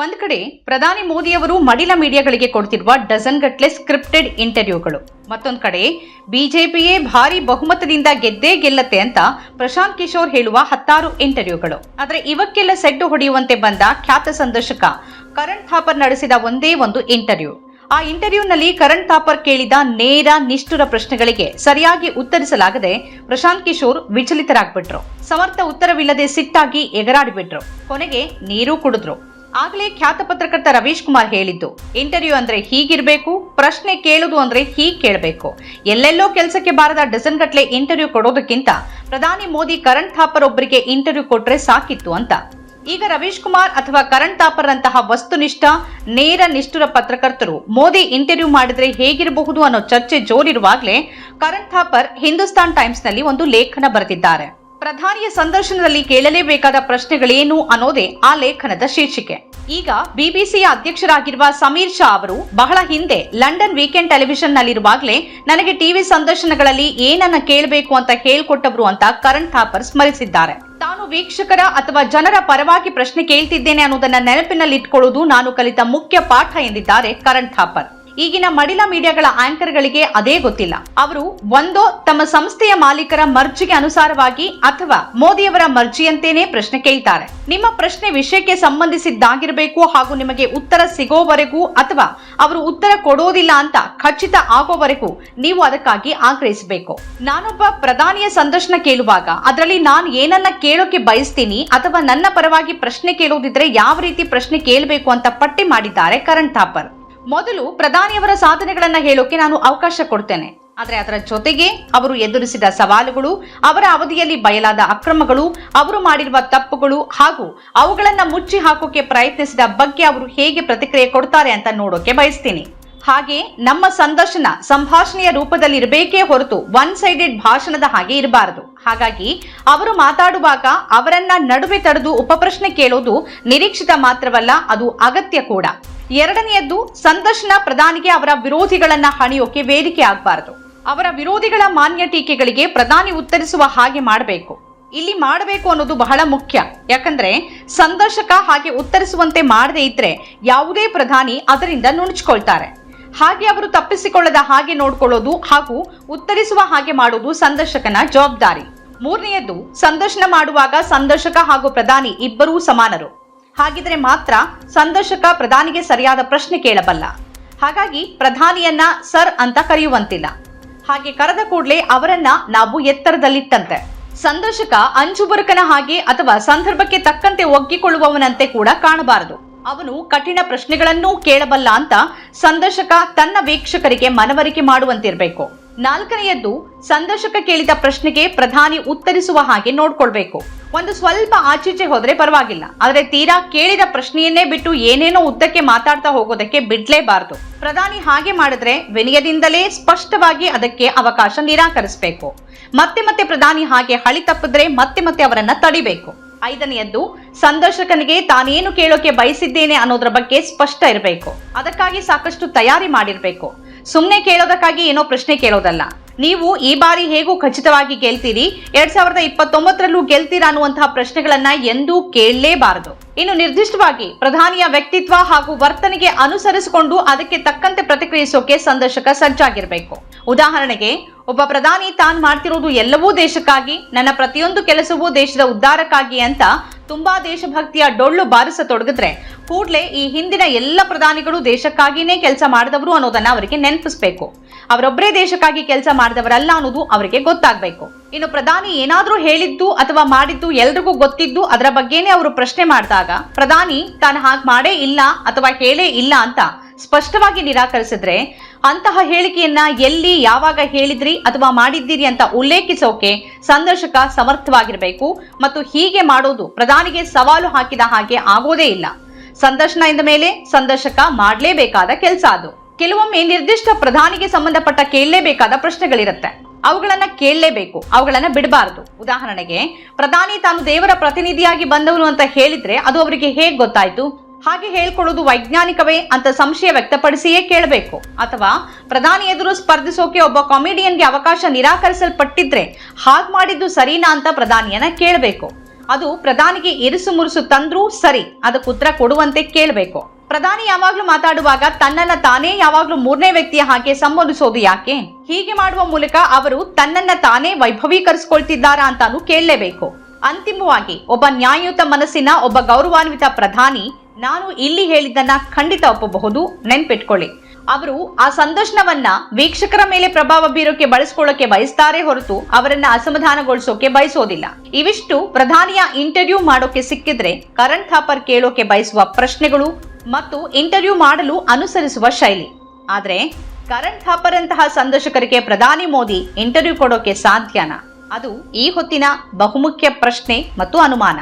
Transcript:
ಒಂದ್ ಕಡೆ ಪ್ರಧಾನಿ ಮೋದಿಯವರು ಮಡಿಲ ಮೀಡಿಯಾಗಳಿಗೆ ಕೊಡ್ತಿರುವ ಡಜನ್ ಗಟ್ಲೆ ಸ್ಕ್ರಿಪ್ಟೆಡ್ ಇಂಟರ್ವ್ಯೂಗಳು. ಮತ್ತೊಂದು ಕಡೆ ಬಿಜೆಪಿಯೇ ಭಾರಿ ಬಹುಮತದಿಂದ ಗೆದ್ದೇ ಗೆಲ್ಲತ್ತೆ ಅಂತ ಪ್ರಶಾಂತ್ ಕಿಶೋರ್ ಹೇಳುವ ಹತ್ತಾರು ಇಂಟರ್ವ್ಯೂಗಳು. ಆದ್ರೆ ಇವಕ್ಕೆಲ್ಲ ಸೆಡ್ಡು ಹೊಡೆಯುವಂತೆ ಬಂದ ಖ್ಯಾತ ಸಂದರ್ಶಕ ಕರಣ್ ಥಾಪರ್ ನಡೆಸಿದ ಒಂದೇ ಒಂದು ಇಂಟರ್ವ್ಯೂ. ಆ ಇಂಟರ್ವ್ಯೂನಲ್ಲಿ ಕರಣ್ ಥಾಪರ್ ಕೇಳಿದ ನೇರ ನಿಷ್ಠುರ ಪ್ರಶ್ನೆಗಳಿಗೆ ಸರಿಯಾಗಿ ಉತ್ತರಿಸಲಾಗದೆ ಪ್ರಶಾಂತ್ ಕಿಶೋರ್ ವಿಚಲಿತರಾಗ್ಬಿಟ್ರು. ಸಮರ್ಥ ಉತ್ತರವಿಲ್ಲದೆ ಸಿಟ್ಟಾಗಿ ಎಗರಾಡಿಬಿಟ್ರು. ಕೊನೆಗೆ ನೀರು ಕುಡಿದ್ರು. ಆಗ್ಲೇ ಖ್ಯಾತ ಪತ್ರಕರ್ತ ರವೀಶ್ ಕುಮಾರ್ ಹೇಳಿದ್ದು, ಇಂಟರ್ವ್ಯೂ ಅಂದ್ರೆ ಹೀಗಿರಬೇಕು, ಪ್ರಶ್ನೆ ಕೇಳುದು ಅಂದ್ರೆ ಹೀಗ್ ಕೇಳಬೇಕು. ಎಲ್ಲೆಲ್ಲೋ ಕೆಲಸಕ್ಕೆ ಬಾರದ ಡಜನ್ ಗಟ್ಲೆ ಇಂಟರ್ವ್ಯೂ ಕೊಡೋದಕ್ಕಿಂತ ಪ್ರಧಾನಿ ಮೋದಿ ಕರಣ್ ಥಾಪರ್ ಒಬ್ಬರಿಗೆ ಇಂಟರ್ವ್ಯೂ ಕೊಟ್ರೆ ಸಾಕಿತ್ತು ಅಂತ. ಈಗ ರವೀಶ್ ಕುಮಾರ್ ಅಥವಾ ಕರಣ್ ಥಾಪರ್ ಅಂತಹ ವಸ್ತುನಿಷ್ಠ, ನೇರ ನಿಷ್ಠುರ ಪತ್ರಕರ್ತರು ಮೋದಿ ಇಂಟರ್ವ್ಯೂ ಮಾಡಿದ್ರೆ ಹೇಗಿರಬಹುದು ಅನ್ನೋ ಚರ್ಚೆ ಜೋರಿರುವಾಗಲೇ ಕರಣ್ ಥಾಪರ್ ಹಿಂದೂಸ್ತಾನ್ ಟೈಮ್ಸ್ನಲ್ಲಿ ಒಂದು ಲೇಖನ ಬರೆದಿದ್ದಾರೆ. ಪ್ರಧಾನಿಯ ಸಂದರ್ಶನದಲ್ಲಿ ಕೇಳಲೇಬೇಕಾದ ಪ್ರಶ್ನೆಗಳೇನು ಅನ್ನೋದೇ ಆ ಲೇಖನದ ಶೀರ್ಷಿಕೆ. ಈಗ ಬಿಬಿಸಿಯ ಅಧ್ಯಕ್ಷರಾಗಿರುವ ಸಮೀರ್ ಶಾ ಅವರು ಬಹಳ ಹಿಂದೆ ಲಂಡನ್ ವೀಕೆಂಡ್ ಟೆಲಿವಿಷನ್ ನಲ್ಲಿರುವಾಗಲೇ ನನಗೆ ಟಿವಿ ಸಂದರ್ಶನಗಳಲ್ಲಿ ಏನನ್ನ ಕೇಳಬೇಕು ಅಂತ ಹೇಳ್ಕೊಟ್ಟವರು ಅಂತ ಕರಣ್ ಥಾಪರ್ ಸ್ಮರಿಸಿದ್ದಾರೆ. ತಾನು ವೀಕ್ಷಕರ ಅಥವಾ ಜನರ ಪರವಾಗಿ ಪ್ರಶ್ನೆ ಕೇಳ್ತಿದ್ದೇನೆ ಅನ್ನೋದನ್ನ ನೆನಪಿನಲ್ಲಿಟ್ಕೊಳ್ಳುವುದು ನಾನು ಕಲಿತ ಮುಖ್ಯ ಪಾಠ ಎಂದಿದ್ದಾರೆ ಕರಣ್ ಥಾಪರ್. ಈಗಿನ ಮಡಿಲ ಮೀಡಿಯಾಗಳ ಆಂಕರ್ಗಳಿಗೆ ಅದೇ ಗೊತ್ತಿಲ್ಲ. ಅವರು ಒಂದೋ ತಮ್ಮ ಸಂಸ್ಥೆಯ ಮಾಲೀಕರ ಮರ್ಜಿಗೆ ಅನುಸಾರವಾಗಿ ಅಥವಾ ಮೋದಿಯವರ ಮರ್ಜಿಯಂತೇನೆ ಪ್ರಶ್ನೆ ಕೇಳ್ತಾರೆ. ನಿಮ್ಮ ಪ್ರಶ್ನೆ ವಿಷಯಕ್ಕೆ ಸಂಬಂಧಿಸಿದ್ದಾಗಿರಬೇಕು ಹಾಗೂ ನಿಮಗೆ ಉತ್ತರ ಸಿಗೋವರೆಗೂ ಅಥವಾ ಅವರು ಉತ್ತರ ಕೊಡೋದಿಲ್ಲ ಅಂತ ಖಚಿತ ಆಗೋವರೆಗೂ ನೀವು ಅದಕ್ಕಾಗಿ ಆಗ್ರಹಿಸಬೇಕು. ನಾನೊಬ್ಬ ಪ್ರಧಾನಿಯ ಸಂದರ್ಶನ ಕೇಳುವಾಗ ಅದರಲ್ಲಿ ನಾನು ಏನನ್ನ ಕೇಳೋಕೆ ಬಯಸ್ತೀನಿ ಅಥವಾ ನನ್ನ ಪರವಾಗಿ ಪ್ರಶ್ನೆ ಕೇಳೋದಿದ್ರೆ ಯಾವ ರೀತಿ ಪ್ರಶ್ನೆ ಕೇಳಬೇಕು ಅಂತ ಪಟ್ಟಿ ಮಾಡಿದ್ದಾರೆ ಕರಣ್ ಥಾಪರ್. ಮೊದಲು ಪ್ರಧಾನಿಯವರ ಸಾಧನೆಗಳನ್ನ ಹೇಳೋಕೆ ನಾನು ಅವಕಾಶ ಕೊಡ್ತೇನೆ. ಆದರೆ ಅದರ ಜೊತೆಗೆ ಅವರು ಎದುರಿಸಿದ ಸವಾಲುಗಳು, ಅವರ ಅವಧಿಯಲ್ಲಿ ಬಯಲಾದ ಅಕ್ರಮಗಳು, ಅವರು ಮಾಡಿರುವ ತಪ್ಪುಗಳು ಹಾಗೂ ಅವುಗಳನ್ನು ಮುಚ್ಚಿ ಹಾಕೋಕೆ ಪ್ರಯತ್ನಿಸಿದ ಬಗ್ಗೆ ಅವರು ಹೇಗೆ ಪ್ರತಿಕ್ರಿಯೆ ಕೊಡ್ತಾರೆ ಅಂತ ನೋಡೋಕೆ ಬಯಸ್ತೀನಿ. ಹಾಗೆ ನಮ್ಮ ಸಂದರ್ಶನ ಸಂಭಾಷಣೆಯ ರೂಪದಲ್ಲಿ ಇರಬೇಕೇ ಹೊರತು ಒನ್ ಸೈಡೆಡ್ ಭಾಷಣದ ಹಾಗೆ ಇರಬಾರದು. ಹಾಗಾಗಿ ಅವರು ಮಾತಾಡುವಾಗ ಅವರನ್ನ ನಡುವೆ ತಡೆದು ಉಪಪ್ರಶ್ನೆ ಕೇಳೋದು ನಿರೀಕ್ಷಿತ ಮಾತ್ರವಲ್ಲ, ಅದು ಅಗತ್ಯ ಕೂಡ. ಎರಡನೆಯದ್ದು ಸಂದರ್ಶನ ಪ್ರಧಾನಿಗೆ ಅವರ ವಿರೋಧಿಗಳನ್ನ ಹಣಿಯೋಕೆ ವೇದಿಕೆ ಆಗಬಾರದು. ಅವರ ವಿರೋಧಿಗಳ ಮಾನ್ಯ ಟೀಕೆಗಳಿಗೆ ಪ್ರಧಾನಿ ಉತ್ತರಿಸುವ ಹಾಗೆ ಮಾಡಬೇಕು. ಇಲ್ಲಿ ಮಾಡಬೇಕು ಅನ್ನೋದು ಬಹಳ ಮುಖ್ಯ. ಯಾಕಂದ್ರೆ ಸಂದರ್ಶಕ ಹಾಗೆ ಉತ್ತರಿಸುವಂತೆ ಮಾಡದೇ ಇದ್ರೆ ಯಾವುದೇ ಪ್ರಧಾನಿ ಅದರಿಂದ ನುಣುಚ್ಕೊಳ್ತಾರೆ. ಹಾಗೆ ಅವರು ತಪ್ಪಿಸಿಕೊಳ್ಳದ ಹಾಗೆ ನೋಡ್ಕೊಳ್ಳೋದು ಹಾಗೂ ಉತ್ತರಿಸುವ ಹಾಗೆ ಮಾಡೋದು ಸಂದರ್ಶಕನ ಜವಾಬ್ದಾರಿ. ಮೂರನೆಯದ್ದು, ಸಂದರ್ಶನ ಮಾಡುವಾಗ ಸಂದರ್ಶಕ ಹಾಗೂ ಪ್ರಧಾನಿ ಇಬ್ಬರೂ ಸಮಾನರು. ಹಾಗಿದ್ರೆ ಮಾತ್ರ ಸಂದರ್ಶಕ ಪ್ರಧಾನಿಗೆ ಸರಿಯಾದ ಪ್ರಶ್ನೆ ಕೇಳಬಲ್ಲ. ಹಾಗಾಗಿ ಪ್ರಧಾನಿಯನ್ನ ಸರ್ ಅಂತ ಕರೆಯುವಂತಿಲ್ಲ. ಹಾಗೆ ಕರೆದ ಕೂಡಲೇ ಅವರನ್ನ ನಾವು ಎತ್ತರದಲ್ಲಿಟ್ಟಂತೆ. ಸಂದರ್ಶಕ ಅಂಜುಬುರುಕನ ಹಾಗೆ ಅಥವಾ ಸಂದರ್ಭಕ್ಕೆ ತಕ್ಕಂತೆ ಒಗ್ಗಿಕೊಳ್ಳುವವನಂತೆ ಕೂಡ ಕಾಣಬಾರದು. ಅವನು ಕಠಿಣ ಪ್ರಶ್ನೆಗಳನ್ನೂ ಕೇಳಬಲ್ಲ ಅಂತ ಸಂದರ್ಶಕ ತನ್ನ ವೀಕ್ಷಕರಿಗೆ ಮನವರಿಕೆ ಮಾಡುವಂತಿರಬೇಕು. ನಾಲ್ಕನೆಯದ್ದು, ಸಂದರ್ಶಕ ಕೇಳಿದ ಪ್ರಶ್ನೆಗೆ ಪ್ರಧಾನಿ ಉತ್ತರಿಸುವ ಹಾಗೆ ನೋಡ್ಕೊಳ್ಬೇಕು. ಒಂದು ಸ್ವಲ್ಪ ಆಚೀಚೆ ಹೋದ್ರೆ ಪರವಾಗಿಲ್ಲ. ಆದ್ರೆ ತೀರಾ ಕೇಳಿದ ಪ್ರಶ್ನೆಯನ್ನೇ ಬಿಟ್ಟು ಏನೇನೋ ಉದ್ದಕ್ಕೆ ಮಾತಾಡ್ತಾ ಹೋಗೋದಕ್ಕೆ ಬಿಡ್ಲೇಬಾರದು. ಪ್ರಧಾನಿ ಹಾಗೆ ಮಾಡಿದ್ರೆ ವಿನಯದಿಂದಲೇ ಸ್ಪಷ್ಟವಾಗಿ ಅದಕ್ಕೆ ಅವಕಾಶ ನಿರಾಕರಿಸಬೇಕು. ಮತ್ತೆ ಮತ್ತೆ ಪ್ರಧಾನಿ ಹಾಗೆ ಹಳಿ ತಪ್ಪಿದ್ರೆ ಮತ್ತೆ ಮತ್ತೆ ಅವರನ್ನ ತಡಿಬೇಕು. ಐದನೆಯದ್ದು, ಸಂದರ್ಶಕನಿಗೆ ತಾನೇನು ಕೇಳೋಕೆ ಬಯಸಿದ್ದೇನೆ ಅನ್ನೋದ್ರ ಬಗ್ಗೆ ಸ್ಪಷ್ಟ ಇರಬೇಕು. ಅದಕ್ಕಾಗಿ ಸಾಕಷ್ಟು ತಯಾರಿ ಮಾಡಿರ್ಬೇಕು. ಸುಮ್ಮನೆ ಕೇಳೋದಕ್ಕಾಗಿ ಏನೋ ಪ್ರಶ್ನೆ ಕೇಳೋದಲ್ಲ. ನೀವು ಈ ಬಾರಿ ಹೇಗೂ ಖಚಿತವಾಗಿ ಗೆಲ್ತೀರಿ? ಎರಡ್ ಸಾವಿರದ ಇಪ್ಪತ್ತೊಂಬತ್ತರಲ್ಲೂ ಗೆಲ್ತೀರಾ ಅನ್ನುವಂತಹ ಪ್ರಶ್ನೆಗಳನ್ನ ಎಂದೂ ಕೇಳಲೇಬಾರದು. ಇನ್ನು ನಿರ್ದಿಷ್ಟವಾಗಿ ಪ್ರಧಾನಿಯ ವ್ಯಕ್ತಿತ್ವ ಹಾಗೂ ವರ್ತನೆಗೆ ಅನುಸರಿಸಿಕೊಂಡು ಅದಕ್ಕೆ ತಕ್ಕಂತೆ ಪ್ರತಿಕ್ರಿಯಿಸೋಕೆ ಸಂದರ್ಶಕ ಸಜ್ಜಾಗಿರಬೇಕು. ಉದಾಹರಣೆಗೆ, ಒಬ್ಬ ಪ್ರಧಾನಿ ತಾನು ಮಾಡ್ತಿರೋದು ಎಲ್ಲವೂ ದೇಶಕ್ಕಾಗಿ, ನನ್ನ ಪ್ರತಿಯೊಂದು ಕೆಲಸವೂ ದೇಶದ ಉದ್ಧಾರಕ್ಕಾಗಿ ಅಂತ ತುಂಬಾ ದೇಶಭಕ್ತಿಯ ಡೊಳ್ಳು ಬಾರಿಸತೊಡಗಿದ್ರೆ ಕೂಡ್ಲೆ ಈ ಹಿಂದಿನ ಎಲ್ಲ ಪ್ರಧಾನಿಗಳು ದೇಶಕ್ಕಾಗಿನೇ ಕೆಲಸ ಮಾಡಿದವರು ಅನ್ನೋದನ್ನ ಅವರಿಗೆ ನೆನಪಿಸಬೇಕು. ಅವರೊಬ್ಬರೇ ದೇಶಕ್ಕಾಗಿ ಕೆಲಸ ಮಾಡಿದವರಲ್ಲ ಅನ್ನೋದು ಅವರಿಗೆ ಗೊತ್ತಾಗ್ಬೇಕು. ಇನ್ನು ಪ್ರಧಾನಿ ಏನಾದರೂ ಹೇಳಿದ್ದು ಅಥವಾ ಮಾಡಿದ್ದು ಎಲ್ರಿಗೂ ಗೊತ್ತಿದ್ದು ಅದರ ಬಗ್ಗೆನೇ ಅವರು ಪ್ರಶ್ನೆ ಮಾಡಿದಾಗ, ಪ್ರಧಾನಿ ತಾನು ಹಾಗೆ ಮಾಡೇ ಇಲ್ಲ ಅಥವಾ ಹೇಳೇ ಇಲ್ಲ ಅಂತ ಸ್ಪಷ್ಟವಾಗಿ ನಿರಾಕರಿಸಿದ್ರೆ ಅಂತಹ ಹೇಳಿಕೆಯನ್ನ ಎಲ್ಲಿ ಯಾವಾಗ ಹೇಳಿದ್ರಿ ಅಥವಾ ಮಾಡಿದ್ದೀರಿ ಅಂತ ಉಲ್ಲೇಖಿಸೋಕೆ ಸಂದರ್ಶಕ ಸಮರ್ಥವಾಗಿರಬೇಕು ಮತ್ತು ಹೀಗೆ ಮಾಡೋದು ಪ್ರಧಾನಿಗೆ ಸವಾಲು ಹಾಕಿದ ಹಾಗೆ ಆಗೋದೇ ಇಲ್ಲ. ಸಂದರ್ಶನ ಎಂದ ಮೇಲೆ ಸಂದರ್ಶಕ ಮಾಡಲೇಬೇಕಾದ ಕೆಲಸ ಅದು. ಕೆಲವೊಮ್ಮೆ ನಿರ್ದಿಷ್ಟ ಪ್ರಧಾನಿಗೆ ಸಂಬಂಧಪಟ್ಟ ಕೇಳಲೇಬೇಕಾದ ಪ್ರಶ್ನೆಗಳಿರುತ್ತೆ. ಅವುಗಳನ್ನ ಕೇಳಲೇಬೇಕು, ಅವುಗಳನ್ನ ಬಿಡಬಾರದು. ಉದಾಹರಣೆಗೆ, ಪ್ರಧಾನಿ ತಾನು ದೇವರ ಪ್ರತಿನಿಧಿಯಾಗಿ ಬಂದವನು ಅಂತ ಹೇಳಿದ್ರೆ ಅದು ಅವರಿಗೆ ಹೇಗೆ ಗೊತ್ತಾಯ್ತು? ಹಾಗೆ ಹೇಳ್ಕೊಡೋದು ವೈಜ್ಞಾನಿಕವೇ ಅಂತ ಸಂಶಯ ವ್ಯಕ್ತಪಡಿಸಿಯೇ ಕೇಳಬೇಕು. ಅಥವಾ ಪ್ರಧಾನಿ ಎದುರು ಸ್ಪರ್ಧಿಸೋಕೆ ಒಬ್ಬ ಕಾಮಿಡಿಯನ್ಗೆ ಅವಕಾಶ ನಿರಾಕರಿಸಲ್ಪಟ್ಟಿದ್ರೆ ಹಾಗ್ ಮಾಡಿದ್ದು ಸರಿನಾ ಅಂತ ಪ್ರಧಾನಿಯನ್ನ ಕೇಳಬೇಕು. ಅದು ಪ್ರಧಾನಿಗೆ ಇರಿಸು ಮುರುಸು ತಂದ್ರೂ ಸರಿ, ಅದಕ್ಕೆ ಉತ್ತರ ಕೊಡುವಂತೆ ಕೇಳಬೇಕು. ಪ್ರಧಾನಿ ಯಾವಾಗ್ಲೂ ಮಾತಾಡುವಾಗ ತನ್ನನ್ನ ತಾನೇ ಯಾವಾಗ್ಲೂ ಮೂರನೇ ವ್ಯಕ್ತಿಯ ಹಾಗೆ ಸಂಬೋಧಿಸೋದು ಯಾಕೆ? ಹೀಗೆ ಮಾಡುವ ಮೂಲಕ ಅವರು ತನ್ನನ್ನ ತಾನೇ ವೈಭವೀಕರಿಸಿಕೊಳ್ತಿದ್ದಾರಾ ಅಂತಾನು ಕೇಳಲೇಬೇಕು. ಅಂತಿಮವಾಗಿ, ಒಬ್ಬ ನ್ಯಾಯಯುತ ಮನಸ್ಸಿನ ಒಬ್ಬ ಗೌರವಾನ್ವಿತ ಪ್ರಧಾನಿ ನಾನು ಇಲ್ಲಿ ಹೇಳಿದ್ದನ್ನ ಖಂಡಿತ ಒಪ್ಪಬಹುದು. ನೆನ್ಪಿಟ್ಕೊಳ್ಳಿ. ಅವರು ಆ ಸಂದರ್ಶನವನ್ನ ವೀಕ್ಷಕರ ಮೇಲೆ ಪ್ರಭಾವ ಬೀರೋಕೆ ಬಳಸ್ಕೊಳ್ಳೋಕೆ ಬಯಸ್ತಾರೆ ಹೊರತು ಅವರನ್ನ ಅಸಮಾಧಾನಗೊಳಿಸೋಕೆ ಬಯಸೋದಿಲ್ಲ. ಇವಿಷ್ಟು ಪ್ರಧಾನಿಯ ಇಂಟರ್ವ್ಯೂ ಮಾಡೋಕೆ ಸಿಕ್ಕಿದ್ರೆ ಕರಣ್ ಥಾಪರ್ ಕೇಳೋಕೆ ಬಯಸುವ ಪ್ರಶ್ನೆಗಳು ಮತ್ತು ಇಂಟರ್ವ್ಯೂ ಮಾಡಲು ಅನುಸರಿಸುವ ಶೈಲಿ. ಆದರೆ ಕರಣ್ ಥಾಪರ್ ಅಂತಹ ಸಂದರ್ಶಕರಿಗೆ ಪ್ರಧಾನಿ ಮೋದಿ ಇಂಟರ್ವ್ಯೂ ಕೊಡೋಕೆ ಸಾಧ್ಯನಾ? ಅದು ಈ ಹೊತ್ತಿನ ಬಹುಮುಖ್ಯ ಪ್ರಶ್ನೆ ಮತ್ತು ಅನುಮಾನ.